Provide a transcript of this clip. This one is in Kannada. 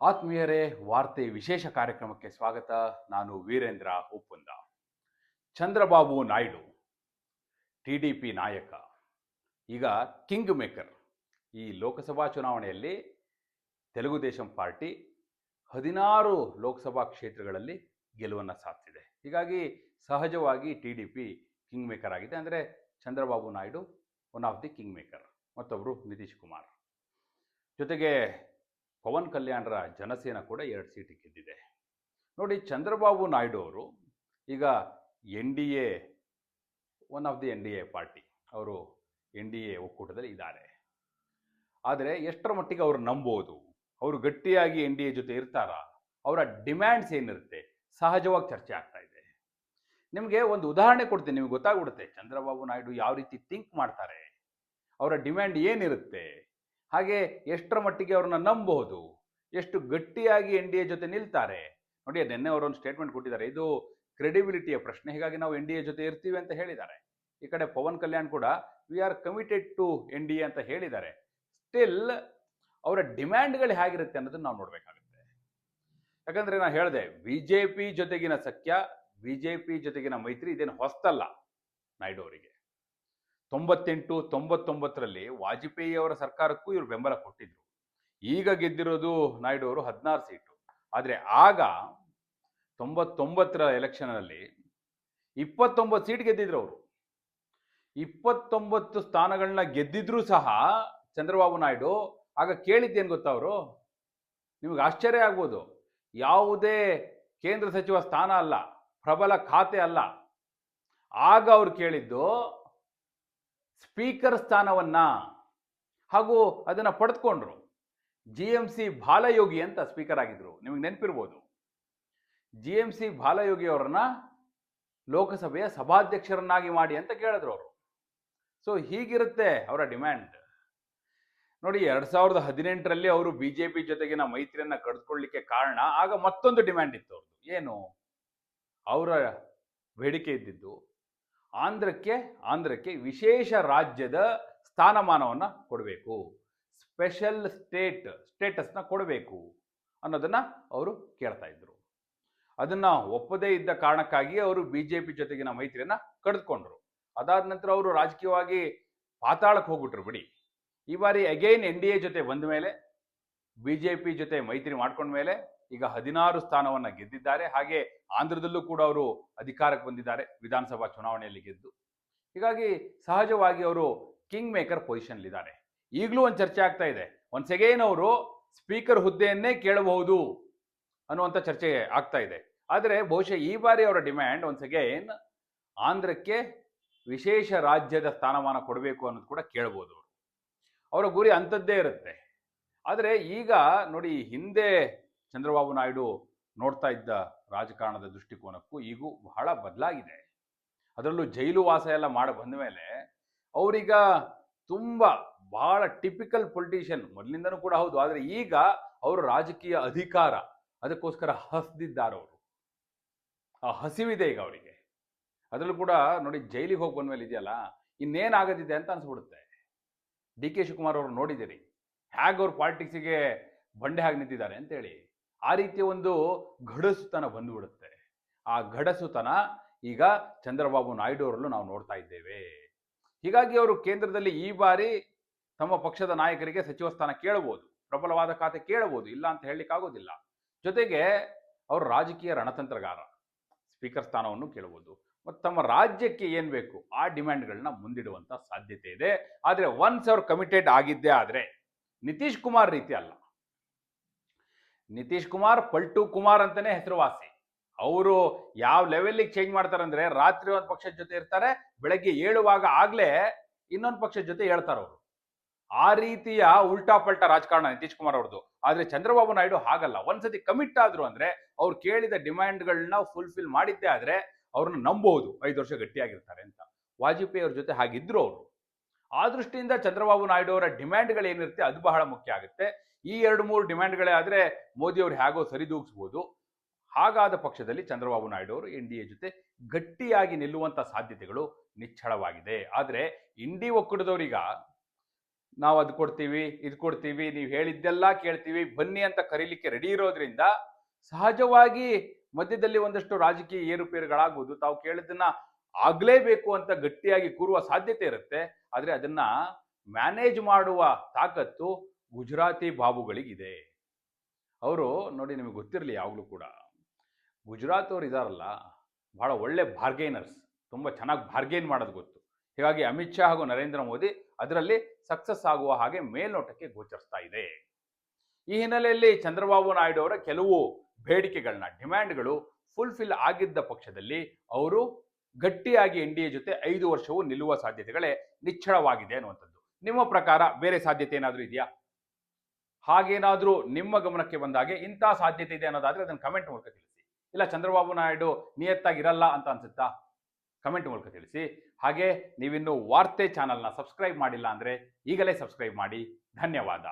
ಆತ್ಮೀಯರೇ, ವಾರ್ತೆ ವಿಶೇಷ ಕಾರ್ಯಕ್ರಮಕ್ಕೆ ಸ್ವಾಗತ. ನಾನು Veerendra Uppunda. Chandrababu Naidu, T D P ನಾಯಕ. ಈಗ ಕಿಂಗ್ ಮೇಕರ್. ಈ ಲೋಕಸಭಾ ಚುನಾವಣೆಯಲ್ಲಿ ತೆಲುಗುದೇಶಂ ಪಾರ್ಟಿ ಹದಿನಾರು ಲೋಕಸಭಾ ಕ್ಷೇತ್ರಗಳಲ್ಲಿ ಗೆಲುವನ್ನು ಸಾಧಿಸಿದೆ. ಹೀಗಾಗಿ ಸಹಜವಾಗಿ T D P king maker ಆಗಿದೆ. ಅಂದರೆ Chandrababu Naidu, one of the king maker. ಮತ್ತೊಬ್ಬರು ನಿತೀಶ್ ಕುಮಾರ್. ಜೊತೆಗೆ ಪವನ್ ಕಲ್ಯಾಣ್ರ ಜನಸೇನ ಕೂಡ ಎರಡು ಸೀಟ್ ಗೆದ್ದಿದೆ. ನೋಡಿ ಚಂದ್ರಬಾಬು ನಾಯ್ಡು ಅವರು ಈಗ N D A one of the N D A party ಅವರು ಎನ್ ಡಿ ಎ ಒಕ್ಕೂಟದಲ್ಲಿ ಇದ್ದಾರೆ. ಆದರೆ ಎಷ್ಟರ ಮಟ್ಟಿಗೆ ಅವರು ನಂಬೋದು, ಅವರು ಗಟ್ಟಿಯಾಗಿ ಎನ್ ಡಿ ಎ ಜೊತೆ ಇರ್ತಾರ, ಅವರ ಡಿಮ್ಯಾಂಡ್ಸ್ ಏನಿರುತ್ತೆ, ಸಹಜವಾಗಿ ಚರ್ಚೆ ಆಗ್ತಾ ಇದೆ. ನಿಮಗೆ ಒಂದು ಉದಾಹರಣೆ ಕೊಡ್ತೀನಿ, ನಿಮಗೆ ಗೊತ್ತಾಗ್ಬಿಡುತ್ತೆ, ಚಂದ್ರಬಾಬು ನಾಯ್ಡು ಯಾವ ರೀತಿ ಥಿಂಕ್ ಮಾಡ್ತಾರೆ, ಅವರ ಡಿಮ್ಯಾಂಡ್ ಏನಿರುತ್ತೆ ಹಾಗೆ ಎಷ್ಟರ ಮಟ್ಟಿಗೆ ಅವ್ರನ್ನ ನಂಬಬಹುದು ಎಷ್ಟು ಗಟ್ಟಿಯಾಗಿ ಎನ್ ಡಿ ಎ ಜೊತೆ ನಿಲ್ತಾರೆ. ನೋಡಿ, ನಿನ್ನೆ ಅವರೊಂದು ಸ್ಟೇಟ್ಮೆಂಟ್ ಕೊಟ್ಟಿದ್ದಾರೆ. ಇದು ಕ್ರೆಡಿಬಿಲಿಟಿಯ ಪ್ರಶ್ನೆ. ಹೀಗಾಗಿ ನಾವು ಎನ್ ಡಿ ಎ ಜೊತೆ ಇರ್ತೀವಿ ಅಂತ ಹೇಳಿದ್ದಾರೆ. ಈ ಕಡೆ ಪವನ್ ಕಲ್ಯಾಣ್ ಕೂಡ we are committed to N D A ಅಂತ ಹೇಳಿದ್ದಾರೆ. ಸ್ಟಿಲ್ ಅವರ ಡಿಮ್ಯಾಂಡ್ಗಳು ಹೇಗಿರುತ್ತೆ ಅನ್ನೋದನ್ನ ನಾವು ನೋಡಬೇಕಾಗುತ್ತೆ. ಯಾಕಂದ್ರೆ ನಾನು ಹೇಳಿದೆ ಬಿ ಜೆ ಪಿ ಜೊತೆಗಿನ ಸಖ್ಯ ಬಿ ಜೆ ಪಿ ಜೊತೆಗಿನ ಮೈತ್ರಿ ಇದೇನು ಹೊಸ್ತಲ್ಲ ನಾಯ್ಡು ಅವರಿಗೆ. ತೊಂಬತ್ತೆಂಟು, ತೊಂಬತ್ತೊಂಬತ್ತರಲ್ಲಿ ವಾಜಪೇಯಿ ಅವರ ಸರ್ಕಾರಕ್ಕೂ ಇವರು ಬೆಂಬಲ ಕೊಟ್ಟಿದ್ರು. ಈಗ ಗೆದ್ದಿರೋದು ನಾಯ್ಡು ಅವರು ಹದಿನಾರು ಸೀಟು. ಆದರೆ ಆಗ ತೊಂಬತ್ತೊಂಬತ್ತರ ಎಲೆಕ್ಷನಲ್ಲಿ ಇಪ್ಪತ್ತೊಂಬತ್ತು ಸೀಟ್ ಗೆದ್ದಿದ್ರು ಅವರು. ಇಪ್ಪತ್ತೊಂಬತ್ತು ಸ್ಥಾನಗಳನ್ನ ಗೆದ್ದಿದ್ರು ಸಹ ಚಂದ್ರಬಾಬು ನಾಯ್ಡು ಆಗ ಕೇಳಿದ್ದೇನು ಗೊತ್ತಾ ಅವರು? ನಿಮಗೆ ಆಶ್ಚರ್ಯ ಆಗ್ಬೋದು. ಯಾವುದೇ ಕೇಂದ್ರ ಸಚಿವ ಸ್ಥಾನ ಅಲ್ಲ, ಪ್ರಬಲ ಖಾತೆ ಅಲ್ಲ. ಆಗ ಅವ್ರು ಕೇಳಿದ್ದು ಸ್ಪೀಕರ್ ಸ್ಥಾನವನ್ನ ಹಾಗೂ ಅದನ್ನು ಪಡೆದುಕೊಂಡ್ರು. ಜಿ ಎಂ ಸಿ ಬಾಲಯೋಗಿ ಅಂತ ಸ್ಪೀಕರ್ ಆಗಿದ್ರು. ನಿಮಗೆ ನೆನಪಿರ್ಬೋದು. ಜಿ ಎಂ ಸಿ ಬಾಲಯೋಗಿ ಅವರನ್ನ ಲೋಕಸಭೆಯ ಸಭಾಧ್ಯಕ್ಷರನ್ನಾಗಿ ಮಾಡಿ ಅಂತ ಕೇಳಿದ್ರು ಅವರು. ಸೊ ಹೀಗಿರುತ್ತೆ ಅವರ ಡಿಮ್ಯಾಂಡ್. ನೋಡಿ, ಎರಡು ಸಾವಿರದ ಹದಿನೆಂಟರಲ್ಲಿ ಅವರು ಬಿ ಜೆ ಪಿ ಜೊತೆಗಿನ ಮೈತ್ರಿಯನ್ನ ಕಡಿದುಕೊಳ್ಳಿಕ್ಕೆ ಕಾರಣ, ಆಗ ಮತ್ತೊಂದು ಡಿಮ್ಯಾಂಡ್ ಇತ್ತು ಅವ್ರದ್ದು ಏನು? ಅವರ ಬೇಡಿಕೆ ಇದ್ದಿದ್ದು. ಆಂಧ್ರಕ್ಕೆ ಆಂಧ್ರಕ್ಕೆ ವಿಶೇಷ ರಾಜ್ಯದ ಸ್ಥಾನಮಾನವನ್ನು ಕೊಡಬೇಕು. ಸ್ಪೆಷಲ್ ಸ್ಟೇಟ್, ಸ್ಟೇಟಸ್ನ ಕೊಡಬೇಕು ಅನ್ನೋದನ್ನ ಅವರು ಕೇಳ್ತಾ ಇದ್ರು. ಅದನ್ನ ಒಪ್ಪದೇ ಇದ್ದ ಕಾರಣಕ್ಕಾಗಿ ಅವರು ಬಿ ಜೆ ಪಿ ಜೊತೆಗಿನ ಮೈತ್ರಿಯನ್ನ ಕಡಿದುಕೊಂಡ್ರು. ಅದಾದ ನಂತರ ಅವರು ರಾಜಕೀಯವಾಗಿ ಪಾತಾಳಕ್ಕೆ ಹೋಗ್ಬಿಟ್ರು ಬಿಡಿ. ಈ ಬಾರಿ ಅಗೈನ್ ಎನ್ ಡಿ ಎ ಜೊತೆ ಬಂದ ಮೇಲೆ ಬಿ ಜೆ ಪಿ ಜೊತೆ ಮೈತ್ರಿ ಮಾಡ್ಕೊಂಡ ಮೇಲೆ ಈಗ ಹದಿನಾರು ಸ್ಥಾನವನ್ನ ಗೆದ್ದಿದ್ದಾರೆ. ಹಾಗೆ ಆಂಧ್ರದಲ್ಲೂ ಕೂಡ ಅವರು ಅಧಿಕಾರಕ್ಕೆ ಬಂದಿದ್ದಾರೆ, ವಿಧಾನಸಭಾ ಚುನಾವಣೆಯಲ್ಲಿ ಗೆದ್ದು. ಹೀಗಾಗಿ ಸಹಜವಾಗಿ ಅವರು ಕಿಂಗ್ ಮೇಕರ್ ಪೊಸಿಷನ್ಲಿದ್ದಾರೆ. ಈಗಲೂ ಒಂದು ಚರ್ಚೆ ಆಗ್ತಾ ಇದೆ. ಒನ್ಸ್ ಅಗೈನ್ ಅವರು ಸ್ಪೀಕರ್ ಹುದ್ದೆಯನ್ನೇ ಕೇಳಬಹುದು ಅನ್ನುವಂಥ ಚರ್ಚೆ ಆಗ್ತಾ ಇದೆ. ಆದರೆ ಬಹುಶಃ ಈ ಬಾರಿ ಅವರ ಡಿಮ್ಯಾಂಡ್ ಒನ್ಸ್ ಅಗೈನ್ ಆಂಧ್ರಕ್ಕೆ ವಿಶೇಷ ರಾಜ್ಯದ ಸ್ಥಾನಮಾನ ಕೊಡಬೇಕು ಅನ್ನೋದು ಕೂಡ ಕೇಳ್ಬೋದು ಅವರು. ಅವರ ಗುರಿ ಅಂಥದ್ದೇ ಇರುತ್ತೆ. ಆದರೆ ಈಗ ನೋಡಿ ಹಿಂದೆ ಚಂದ್ರಬಾಬು ನಾಯ್ಡು ನೋಡ್ತಾ ಇದ್ದ ರಾಜಕಾರಣದ ದೃಷ್ಟಿಕೋನಕ್ಕೂ ಈಗೂ ಬಹಳ ಬದಲಾಗಿದೆ. ಅದರಲ್ಲೂ ಜೈಲು ವಾಸ ಎಲ್ಲ ಮಾಡಿ ಬಂದ ಮೇಲೆ ಅವರೀಗ ತುಂಬ ಬಹಳ ಟಿಪಿಕಲ್ ಪೊಲಿಟಿಷಿಯನ್ ಮೊದಲಿಂದನೂ ಕೂಡ ಹೌದು, ಆದರೆ ಈಗ ಅವರು ರಾಜಕೀಯ ಅಧಿಕಾರ ಅದಕ್ಕೋಸ್ಕರ ಹಸ್ದಿದ್ದಾರೆ ಅವರು. ಆ ಹಸಿವಿದೆ ಈಗ ಅವರಿಗೆ. ಅದರಲ್ಲೂ ಕೂಡ ನೋಡಿ ಜೈಲಿಗೆ ಹೋಗಿ ಬಂದ ಮೇಲೆ ಇದೆಯಲ್ಲ, ಇನ್ನೇನಾಗದಿದೆ ಅಂತ ಅನ್ಸ್ಬಿಡುತ್ತೆ. ಡಿ ಕೆ ಶಿವಕುಮಾರ್ ಅವರು ನೋಡಿದಿರಿ ಹೇಗೆ ಅವ್ರು ಪಾಲಿಟಿಕ್ಸಿಗೆ ಬಂಡೆ ಹಾಗೆ ನಿಂತಿದ್ದಾರೆ ಅಂತೇಳಿ. ಆ ರೀತಿಯ ಒಂದು ಗಡಸುತನ ಬಂದುಬಿಡುತ್ತೆ. ಆ ಗಡಸುತನ ಈಗ ಚಂದ್ರಬಾಬು ನಾಯ್ಡು ಅವರಲ್ಲೂ ನಾವು ನೋಡ್ತಾ ಇದ್ದೇವೆ. ಹೀಗಾಗಿ ಅವರು ಕೇಂದ್ರದಲ್ಲಿ ಈ ಬಾರಿ ತಮ್ಮ ಪಕ್ಷದ ನಾಯಕರಿಗೆ ಸಚಿವ ಸ್ಥಾನ ಕೇಳಬಹುದು, ಪ್ರಬಲವಾದ ಖಾತೆ ಕೇಳಬಹುದು, ಇಲ್ಲ ಅಂತ ಹೇಳಲಿಕ್ಕಾಗೋದಿಲ್ಲ ಜೊತೆಗೆ ಅವರು ರಾಜಕೀಯ ರಣತಂತ್ರಗಾರ, ಸ್ಪೀಕರ್ ಸ್ಥಾನವನ್ನು ಕೇಳಬಹುದು. ಮತ್ತು ತಮ್ಮ ರಾಜ್ಯಕ್ಕೆ ಏನು ಬೇಕು ಆ ಡಿಮ್ಯಾಂಡ್ಗಳನ್ನ ಮುಂದಿಡುವಂಥ ಸಾಧ್ಯತೆ ಇದೆ. ಆದರೆ ಒನ್ಸ್ ಅವರು ಕಮಿಟೆಡ್ ಆಗಿದ್ದೇ ಆದರೆ ನಿತೀಶ್ ಕುಮಾರ್ ರೀತಿ ಅಲ್ಲ. ನಿತೀಶ್ ಕುಮಾರ್, ಪಲ್ಟು ಕುಮಾರ್ ಅಂತಾನೆ ಹೆಸರುವಾಸಿ. ಅವರು ಯಾವ ಲೆವೆಲ್ಲಿಗೆ ಚೇಂಜ್ ಮಾಡ್ತಾರೆ ಅಂದ್ರೆ ರಾತ್ರಿ ಒಂದು ಪಕ್ಷದ ಜೊತೆ ಇರ್ತಾರೆ, ಬೆಳಗ್ಗೆ ಏಳುವಾಗ ಆಗ್ಲೇ ಇನ್ನೊಂದು ಪಕ್ಷದ ಜೊತೆ ಹೇಳ್ತಾರೆ ಅವರು. ಆ ರೀತಿಯ ಉಲ್ಟಾ ಪಲ್ಟಾ ರಾಜಕಾರಣ ನಿತೀಶ್ ಕುಮಾರ್ ಅವ್ರದ್ದು ಆದ್ರೆ ಚಂದ್ರಬಾಬು ನಾಯ್ಡು ಹಾಗಲ್ಲ. ಒಂದ್ಸತಿ ಕಮಿಟ್ ಆದ್ರು ಅಂದ್ರೆ ಅವ್ರು ಕೇಳಿದ ಡಿಮ್ಯಾಂಡ್ಗಳನ್ನ ಫುಲ್ಫಿಲ್ ಮಾಡಿದ್ದೇ ಆದ್ರೆ ಅವ್ರನ್ನ ನಂಬಬಹುದು ಐದು ವರ್ಷ ಗಟ್ಟಿಯಾಗಿರ್ತಾರೆ ಅಂತ. ವಾಜಪೇಯಿ ಅವ್ರ ಜೊತೆ ಹಾಗಿದ್ರು ಅವರು. ಆ ದೃಷ್ಟಿಯಿಂದ ಚಂದ್ರಬಾಬು ನಾಯ್ಡು ಅವರ ಡಿಮ್ಯಾಂಡ್ಗಳು ಏನಿರುತ್ತೆ ಅದು ಬಹಳ ಮುಖ್ಯ ಆಗುತ್ತೆ. ಈ ಎರಡು ಮೂರು ಡಿಮ್ಯಾಂಡ್ಗಳೇ ಆದರೆ ಮೋದಿ ಅವರು ಹೇಗೋ ಸರಿದೂಗಿಸ್ಬೋದು ಹಾಗಾದ ಪಕ್ಷದಲ್ಲಿ ಚಂದ್ರಬಾಬು ನಾಯ್ಡು ಅವರು ಎನ್ ಜೊತೆ ಗಟ್ಟಿಯಾಗಿ ನಿಲ್ಲುವಂಥ ಸಾಧ್ಯತೆಗಳು ನಿಚ್ಚಳವಾಗಿದೆ. ಆದರೆ ಇಂಡಿ ಒಕ್ಕೂಟದವರೀಗ ನಾವು ಅದು ಕೊಡ್ತೀವಿ, ಇದು ಕೊಡ್ತೀವಿ, ನೀವು ಹೇಳಿದ್ದೆಲ್ಲ ಕೇಳ್ತೀವಿ, ಬನ್ನಿ ಅಂತ ಕರೀಲಿಕ್ಕೆ ರೆಡಿ ಇರೋದ್ರಿಂದ ಸಹಜವಾಗಿ ಮಧ್ಯದಲ್ಲಿ ಒಂದಷ್ಟು ರಾಜಕೀಯ ಏರುಪೇರುಗಳಾಗುವುದು ತಾವು ಕೇಳಿದ್ದನ್ನ ಆಗ್ಲೇಬೇಕು ಅಂತ ಗಟ್ಟಿಯಾಗಿ ಕೂರುವ ಸಾಧ್ಯತೆ ಇರುತ್ತೆ. ಆದರೆ ಅದನ್ನ ಮ್ಯಾನೇಜ್ ಮಾಡುವ ತಾಕತ್ತು ಗುಜರಾತಿ ಬಾಬುಗಳಿಗಿದೆ. ಅವರು ನೋಡಿ ನಿಮಗೆ ಗೊತ್ತಿರಲಿ ಯಾವಾಗಲೂ ಕೂಡ. ಗುಜರಾತ್ ಅವ್ರು ಇದಾರಲ್ಲ, ಬಹಳ ಒಳ್ಳೆ ಬಾರ್ಗೇನರ್ಸ್ ತುಂಬ ಚೆನ್ನಾಗಿ ಬಾರ್ಗೇನ್ ಮಾಡೋದು ಗೊತ್ತು. ಹೀಗಾಗಿ ಅಮಿತ್ ಶಾ ಹಾಗೂ ನರೇಂದ್ರ ಮೋದಿ ಅದರಲ್ಲಿ ಸಕ್ಸಸ್ ಆಗುವ ಹಾಗೆ ಮೇಲ್ನೋಟಕ್ಕೆ ಗೋಚರಿಸ್ತಾ ಇದೆ. ಈ ಹಿನ್ನೆಲೆಯಲ್ಲಿ ಚಂದ್ರಬಾಬು ನಾಯ್ಡು ಅವರ ಕೆಲವು ಬೇಡಿಕೆಗಳನ್ನ ಡಿಮ್ಯಾಂಡ್ಗಳು ಫುಲ್ಫಿಲ್ ಆಗಿದ್ದ ಪಕ್ಷದಲ್ಲಿ ಅವರು ಗಟ್ಟಿಯಾಗಿ ಎನ್ ಜೊತೆ ಐದು ವರ್ಷವೂ ನಿಲ್ಲುವ ಸಾಧ್ಯತೆಗಳೇ ನಿಚ್ಚಳವಾಗಿದೆ ಅನ್ನುವಂಥದ್ದು. ನಿಮ್ಮ ಪ್ರಕಾರ ಬೇರೆ ಸಾಧ್ಯತೆ ಏನಾದರೂ ಇದೆಯಾ? ಹಾಗೇನಾದರೂ ನಿಮ್ಮ ಗಮನಕ್ಕೆ ಬಂದಾಗೆ ಇಂಥ ಸಾಧ್ಯತೆ ಇದೆ ಅನ್ನೋದಾದ್ರೆ ಅದನ್ನು ಕಮೆಂಟ್ ಮೂಲಕ ತಿಳಿಸಿ. ಇಲ್ಲ, ಚಂದ್ರಬಾಬು ನಾಯ್ಡು ನಿಯತ್ತಾಗಿರಲ್ಲ ಅಂತ ಅನ್ಸುತ್ತಾ? ಕಮೆಂಟ್ ಮೂಲಕ ತಿಳಿಸಿ. ಹಾಗೆ ನೀವಿನ್ನು ವಾರ್ತೆ ಚಾನಲ್ನ ಸಬ್ಸ್ಕ್ರೈಬ್ ಮಾಡಿಲ್ಲ ಅಂದರೆ ಈಗಲೇ ಸಬ್ಸ್ಕ್ರೈಬ್ ಮಾಡಿ. ಧನ್ಯವಾದ.